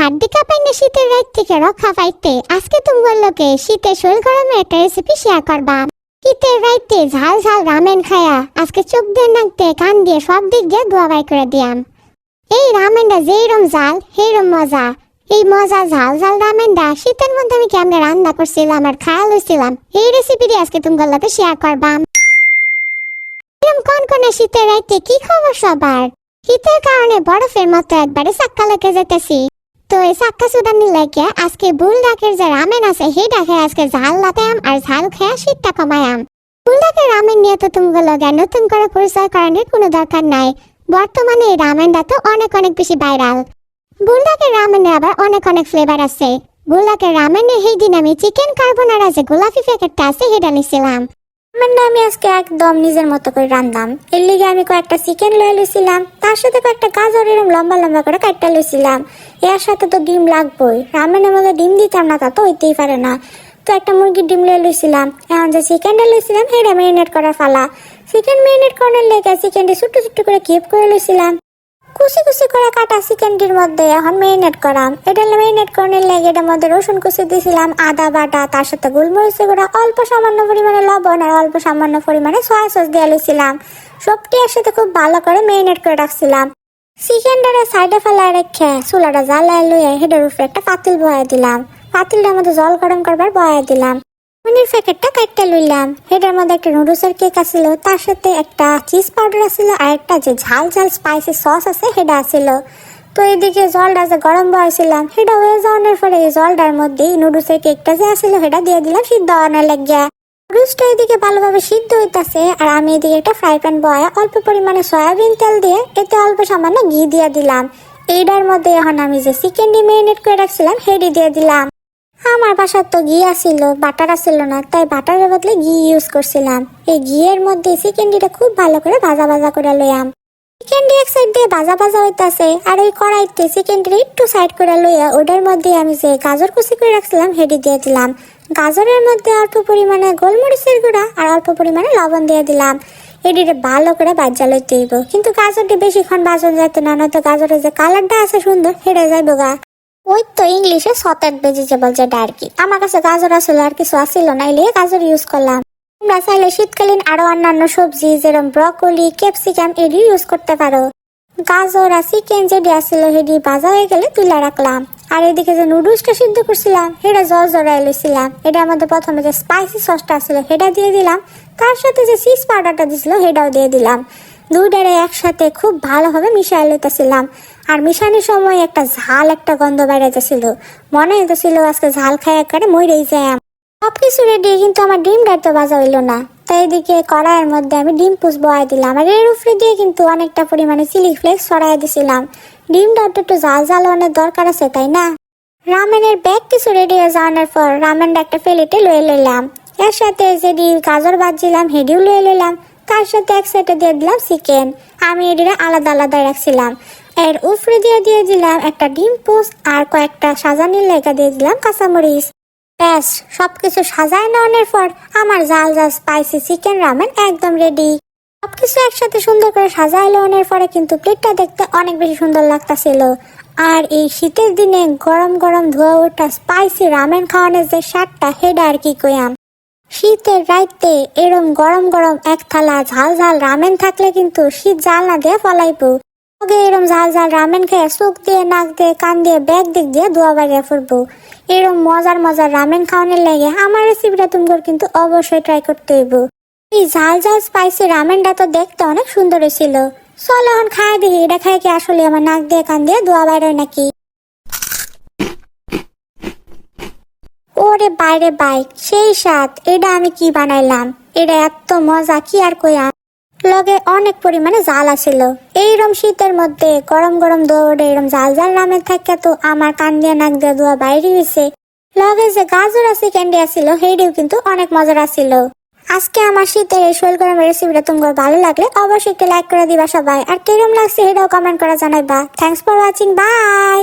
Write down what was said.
হাড্ডি কাঁপাই শীতের রাত থেকে রক্ষা পাইতে আজকে তোমার লোকে শীতের শরীর গরমে একটা রেসিপি শেয়ার করবা। শীতের রাইতে ঝাল ঝাল রামেন খায়া আজকে চোখ দিয়ে নাক দিয়ে কান দিয়ে সব দিক দিয়ে দোয়াবাই করে দিয়াম। এই রামেনটা যেইরম জাল সেইরম মজা। এই মজা ঝাল ঝাল রামেনটা শীতের মধ্যে আমি কেমনে রান্না করছিলাম আর খায়া লইছিলাম, এই রেসিপি দিয়ে আজকে তোমার লোকে শেয়ার করবাম এরম কোন কোন শীতের রাইতে কি খবর সবার? শীতের কারণে বরফের মতো একবারে চাক্কা লেগে যেতেছি তো এই চাক্কা সুদানি লেগে আজকে বুল ডাকের যে রামেন আছে, সেই ডাকে আজকে ঝাল লাতায়াম আর ঝাল খেয়ে শীতটা কমায়াম বুল ডাকের রামেন নিয়ে তো তুমি লগে নতুন করে পরিচয় করানোর কোনো দরকার নাই। বর্তমানে এই রামেনটা তো অনেক অনেক বেশি ভাইরাল বুলডাকের রামেনে আবার অনেক অনেক ফ্লেভার আছে। বুলডাকের রামেনে সেই দিন আমি চিকেন কার্বোনারা যে গোলাপি প্যাকেটটা আছে সেটা নিছিলাম। রামেনটা আমি আজকে একদম নিজের মতো করে রান্দাম এর লিগে আমি কয়েকটা চিকেন লয়ে লইছিলাম, তার সাথে কয়েকটা গাজর এরকম লম্বা লম্বা করে কাটটা লইছিলাম। এর সাথে তো ডিম লাগবেই রামেনের মধ্যে ডিম দিতাম না তা তো হইতেই পারে না। তো একটা মুরগির ডিম লয়ে লইছিলাম, এখন যে চিকেনটা লইছিলাম, সেটা মেরিনেট করার ফালা চিকেন মেরিনেট করার লেগে চিকেনটি ছোট্ট ছোট্ট করে কিপ করে লইছিলাম। কুচি কুচি করে কাটা চিকেনটির মধ্যে এখন মেরিনেট করাম। এটা মেরিনেট করার লেগে এটার মধ্যে রসুন কুচি দিয়েছিলাম আদা বাটা, তার সাথে গোলমরিচের গুঁড়া, অল্প সামান্য পরিমাণে লবণ আর অল্প সামান্য পরিমাণে সয়া সস দিয়ে লইছিলাম সবটি একসাথে খুব ভালো করে মেরিনেট করে রাখছিলাম। চিকেনটারে সাইডে ফেলায় রেখে চুলাটা জ্বালায় লইয়ে হেডের উপরে একটা পাতিল বয়া দিলাম। পাতিলটার মধ্যে জল গরম করবার বয়া দিলাম। পনির প্যাকেটটা কাটতে লইলাম। এটার মধ্যে একটা নুডলসের কেক আছিল, তার সাথে একটা চিজ পাউডার আছিল, আর একটা যে ঝাল ঝাল স্পাইসি সস আছে, সেটা আছিল। তো এদিকে জলটা যে গরম বয়েছিলাম সেটা হয়ে যাওয়ানোর পরে এই জলটার মধ্যে নুডলসের কেকটা যে আছিল, সেটা দিয়ে দিলাম সিদ্ধ হওয়ানোর লাগিয়া। নুডলসটা এদিকে ভালোভাবে সিদ্ধ হইতাছে, আর আমি এদিকে একটা ফ্রাই প্যান বয়া অল্প পরিমাণে সয়াবিন তেল দিয়ে এতে অল্প সামান্য ঘি দিয়ে দিলাম। এইটার মধ্যে এখন আমি যে চিকেনটি মেরিনেট করে রাখছিলাম, সেটি দিয়ে দিলাম। আমার বাসার তো ঘি আসিল বাটার আসিল না, তাই বাটারের বদলে ঘি ইউজ করছিলাম। এই ঘিয়ের মধ্যে চিকেনটিটা খুব ভালো করে ভাজা ভাজা করে লইয়াম। চিকেনটি এক সাইড দিয়ে ভাজা ভাজা হইতাছে, আর ওই কড়াইতে চিকেনটি একটু সাইড করে লইয়া ওটার মধ্যে আমি যে গাজর কুচি করে রাখছিলাম হেডি দিয়ে দিলাম। গাজরের মধ্যে অল্প পরিমাণে গোলমরিচের গুঁড়া আর অল্প পরিমাণে লবণ দিয়ে দিলাম। এটিতে ভালো করে বাজ্যা লইতে হইব। কিন্তু গাজরটি বেশিক্ষণ বাজন যেত না, নয়তো গাজরের যে কালারটা আছে সুন্দর হেরে যাইব গা ওই তো ইংলিশে সতেট ভেজিটেবল যেটা আর কি আমার কাছে গাজর আসলে আর কিছু আসছিল না এলে গাজর ইউজ করলাম। তোমরা চাইলে শীতকালীন আরও অন্যান্য সবজি যেরকম ব্রকলি ক্যাপসিকাম এডি ইউজ করতে পারো। গাজর আর চিকেন যেটি আসছিল সেটি ভাজা হয়ে গেলে তুলে রাখলাম। আর এদিকে যে নুডলসটা সিদ্ধ করছিলাম, সেটা জল জড়াই লইছিলাম। এটা আমাদের প্রথমে যে স্পাইসি সসটা আসছিল সেটা দিয়ে দিলাম। তার সাথে যে চিজ পাউডারটা দিছিল, সেটাও দিয়ে দিলাম। দুইটারে একসাথে খুব ভালোভাবে মিশাই লইতেছিলাম। আর মিশানোর সময় একটা ঝাল একটা গন্ধ যাচ্ছিল মনে হইতেছিল আজকে ঝাল খাই একবারে মরেই যায় সব কিছু রেডি কিন্তু আমার ডিমটা তো বাজা হইল না। তাই এদিকে কড়াইয়ের মধ্যে আমি ডিম পুষ বয়াই দিলাম। আর এর উপরে দিয়ে কিন্তু অনেকটা পরিমাণে চিলি ফ্লেক্স ছড়াই দিছিলাম। ডিমটা তো একটু জাল জাল অনেক দরকার আছে, তাই না? রামেনের ব্যাগ কিছু রেডি হয়ে যাওয়ানোর পর রামেনটা একটা প্লেটে লয়ে লইলাম। এর সাথে যেটি গাজর বাজছিলাম হেডিও লয়ে লইলাম। তার সাথে এক সাইডে দিয়ে দিলাম চিকেন আমি এটিরা আলাদা আলাদা রাখছিলাম। এর উপরে দিয়ে দিয়ে দিলাম একটা ডিম পোস্ট আর কয়েকটা সাজানির লেগা দিয়ে দিলাম কাঁচামরিচ। ব্যাস, সবকিছু সাজায় নেওয়ানোর পর আমার জাল জাল স্পাইসি চিকেন রামেন একদম রেডি সবকিছু একসাথে সুন্দর করে সাজায় নেওয়ানোর পরে কিন্তু প্লেটটা দেখতে অনেক বেশি সুন্দর লাগতাছিল। আর এই শীতের দিনে গরম গরম ধোয়া ওঠা স্পাইসি রামেন খাওয়ানোর যে স্বাদটা হেডা আর কি কইয়াম। শীতের রাইতে এরম গরম গরম এক থালা ঝাল ঝাল রামেন থাকলে কিন্তু শীত জাল না দিয়ে ফলাইবো। ওকে এরম ঝাল ঝাল রামেন খেয়ে চোখ দিয়ে, নাক দিয়ে, কান দিয়ে, ব্যাগ দিক দিয়ে ধোয়া বাইরে ফুরবো। এরম মজার মজার রামেন খাওয়ানোর লাগে আমার রেসিপিটা তোমার কিন্তু অবশ্যই ট্রাই করতে হইব। এই ঝাল ঝাল স্পাইসি রামেনটা তো দেখতে অনেক সুন্দর হয়েছিল চল এখন খাই দেখি, এটা খাই কি আসলে আমার নাক দিয়ে, কান দিয়ে ধোয়া বাইরে নাকি? ওরে বাইরে বাইক, সেই স্বাদ। এটা আমি কি বানাইলাম? এটা এত মজা, কি আর কইয়াম লগে অনেক পরিমাণে জাল আছিল। এইরম শীতের মধ্যে গরম গরম দৌড়ে এরম জাল জাল রামের থাকে তো আমার কান দিয়ে নাক দিয়ে দোয়া বাইরে হয়েছে লগে যে গাজর আছে, ক্যান্ডি আছিল, সেইটিও কিন্তু অনেক মজার আছিল। আজকে আমার শীতের এই শৈল গরমের রেসিপিটা তোমার ভালো লাগলে অবশ্যই একটা লাইক করে দিবা সবাই। আর কিরম লাগছে সেটাও কমেন্ট করে জানাইবা। Thanks for watching bye